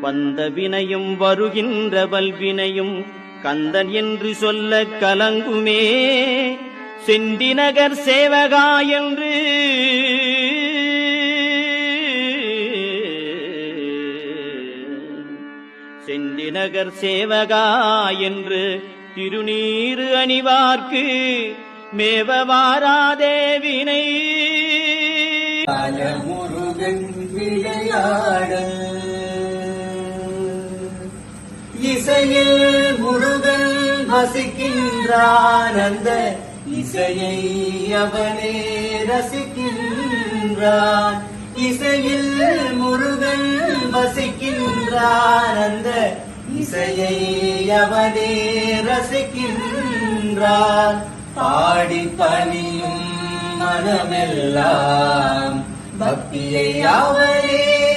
வந்த வினையும் வருகின்ற வல்வினையும் கந்தன் என்று சொல்ல கலங்குமே. செந்திநகர் சேவகா என்று. செந்திநகர் சேவகா என்று திருநீரு அணிவார்க்கு மேவவாராதேவினை முருகன் விளையா இசையில் முருகன் வசிக்கின்றான். அந்த இசையை அவனே ரசிக்கின்றான். இசையில் முருகன் வசிக்கின்றான். அந்த இசையை அவனே ரசிக்கின்றான். பாடி பணியும் மனமெல்லாம் பக்தியை அவரே